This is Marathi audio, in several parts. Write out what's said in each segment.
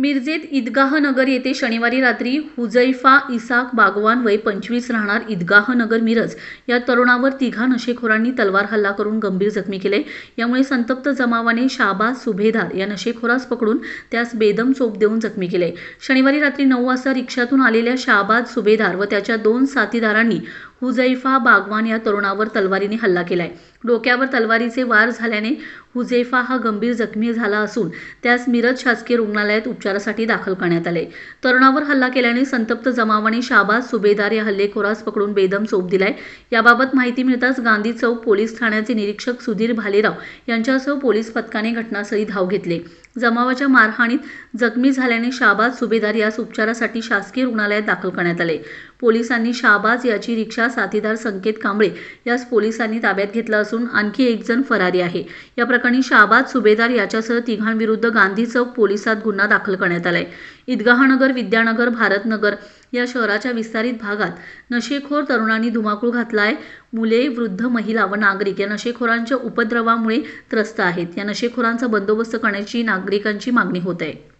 मिरजेत ईदगाह नगर येथे शनिवारी रात्री हुजैफा इसाक बागवान वय पंचवीस राहणार ईदगाह नगर मिरज या तरुणावर तिघा नशेखोरांनी तलवार हल्ला करून गंभीर जखमी केले. यामुळे संतप्त जमावाने शाहबाज सुभेदार या नशेखोरास पकडून त्यास बेदम चोप देऊन जखमी केले. शनिवारी रात्री नऊ वाजता रिक्षातून आलेल्या शाहबाज सुभेदार व त्याच्या दोन साथीदारांनी हुजैफा बागवान या तरुणावर तलवारीने हल्ला केलाय. डोक्यावर तलवारीचे वार झाल्याने हुजैफा हा गंभीर जखमी झाला असून त्यास मिरज शासकीय रुग्णालयात उपचारासाठी दाखल करण्यात आले. तरुणावर हल्ला केल्याने संतप्त जमावाने शाबाज सुभेदार या हल्लेखोरास पकडून बेदम चोप दिलाय. याबाबत माहिती मिळताच गांधी चौक पोलीस ठाण्याचे निरीक्षक सुधीर भालेराव यांच्यासह पोलीस पथकाने घटनास्थळी धाव घेतले. जमावाच्या मारहाणीत जखमी झाल्याने शाहबाज सुभेदार यास उपचारासाठी शासकीय रुग्णालयात दाखल करण्यात आले. पोलिसांनी शाबाज याची रिक्षा साथीदार संकेत कांबळे यास पोलिसांनी ताब्यात घेतलं असून आणखी एक जण फरारी आहे. या प्रकरणी शाहबाज सुभेदार याच्यासह तिघांविरुद्ध गांधी चौक पोलिसात गुन्हा दाखल करण्यात आलाय. ईदगाहनगर विद्यानगर भारतनगर या शहराच्या विस्तारित भागात नशेखोर तरुणांनी धुमाकूळ घातलाय. मुले वृद्ध महिला व नागरिक या नशेखोरांच्या उपद्रवामुळे त्रस्त आहेत. या नशेखोरांचा बंदोबस्त करण्याची नागरिकांची मागणी होत आहे.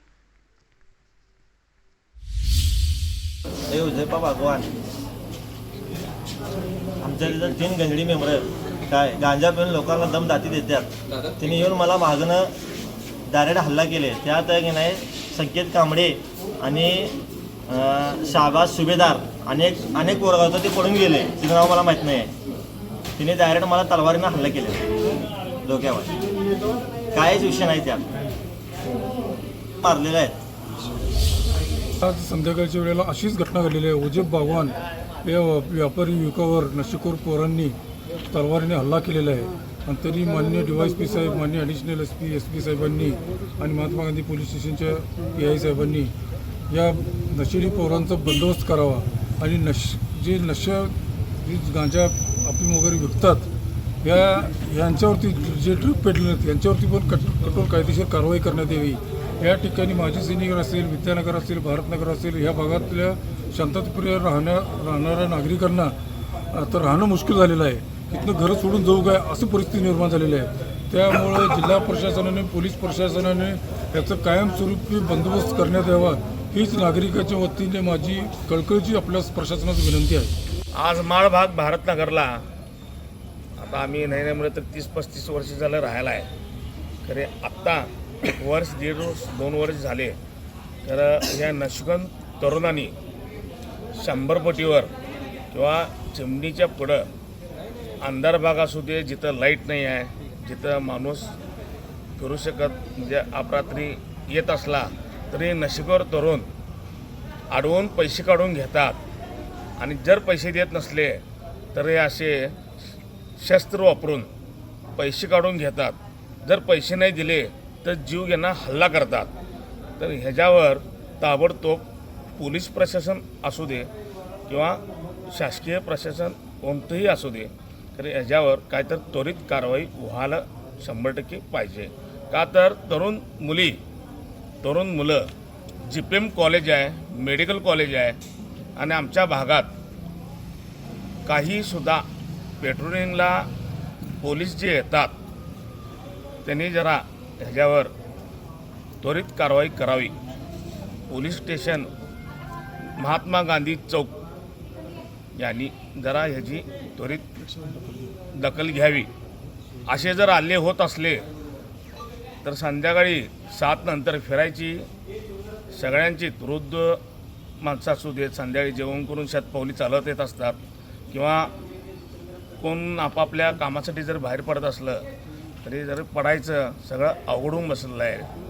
हे उजयपा भगवान आमच्या तिथं तीन गंजडी मेंबर काय गांजा पिऊन लोकांना दम दाती देतात. तिने येऊन मला मागणं डायरेक्ट हल्ला केले. त्यात की नाही संकेत कांबळे आणि अं, शाहबाज सुभेदार अनेक अनेक पोरगा होतं ते पडून गेले. तिचं नाव मला माहीत नाही आहे तिने डायरेक्ट मला तलवारीनं हल्ला केले. डोक्यावर. काहीच विषय नाही त्यात. मारलेले आहेत. आज संध्याकाळच्या वेळेला अशीच घटना घडलेली आहे. उजेब बागवान या व्यापारी युवकावर नशिकोर पोरांनी तलवारीने हल्ला केलेला आहे. आणि तरी मान्य डी वाय एस पी साहेब मान्य additional S P S P साहेबांनी आणि महात्मा गांधी पोलीस स्टेशनच्या पी आय साहेबांनी या नशेरी पोरांचा बंदोबस्त करावा आणि नश जे नशा जी गांजा अफीम वगैरे विकतात या यांच्यावरती जे ड्रग पेटले आहेत यांच्यावरती पण कट कठोर कायदेशीर कारवाई करण्यात यावी. या ठिकाणी माजी सैनिक असेल विद्यानगर असेल भारतनगर असेल ह्या भागातल्या शांतताप्रिय राहण्या राहणाऱ्या नागरिकांना आता राहणं मुश्किल झालेलं आहे. इथनं घरं सोडून जाऊ काय अशी परिस्थिती निर्माण झालेली आहे. त्यामुळे जिल्हा प्रशासनाने पोलीस प्रशासनाने याचं कायमस्वरूपी बंदोबस्त करण्यात यावा हीच नागरिकाच्या वतीने माझी कळकळीची आपल्या प्रशासनाची विनंती आहे. आज माळभाग भारतनगरला आता आम्ही नाही नाही म्हणलं तर तीस पस्तीस वर्ष झालं राहायला आहे खरे आत्ता वर्ष दीड वर्ष दोन वर्ष झाले. तर ह्या नशगन तरुणांनी शंभरपटीवर किंवा चिमणीच्या पुढं अंधार भाग असू दे जिथं लाइट नाही आहे जिथं माणूस फिरू शकत म्हणजे अपरात्री येत असला तरी नशिकवर तरुण अडवून पैसे काढून घेतात. आणि जर पैसे देत नसले तर हे असे शस्त्र वापरून पैसे काढून घेतात. जर पैसे नाही दिले तर जीव घेणं हल्ला करतात. तर ह्याच्यावर ताबडतोब पोलीस प्रशासन असू दे किंवा शासकीय प्रशासन कोणतंही असू दे तर ह्याच्यावर काय तर त्वरित कारवाई व्हायला शंभर टक्के पाहिजे. का तर तरुण मुली तरुण मुलं जी पी एम कॉलेज आहे मेडिकल कॉलेज आहे आणि आमच्या भागात काहीसुद्धा पेट्रोलिंगला पोलीस जे येतात त्यांनी जरा ह्याच्यावर त्वरित कारवाई करावी. पोलीस स्टेशन महात्मा गांधी चौक यांनी जरा ह्याची त्वरित दखल घ्यावी. असे जर आले होत असले तर संध्याकाळी सात नंतर फिरायची सगळ्यांची वृद्ध माणसं असू देत संध्याकाळी जेवण करून शतपावली चालत येत असतात किंवा कोण आपापल्या कामासाठी जर बाहेर पडत असलं तरी जर पडायचं सगळं अवघडून बसलेलं आहे.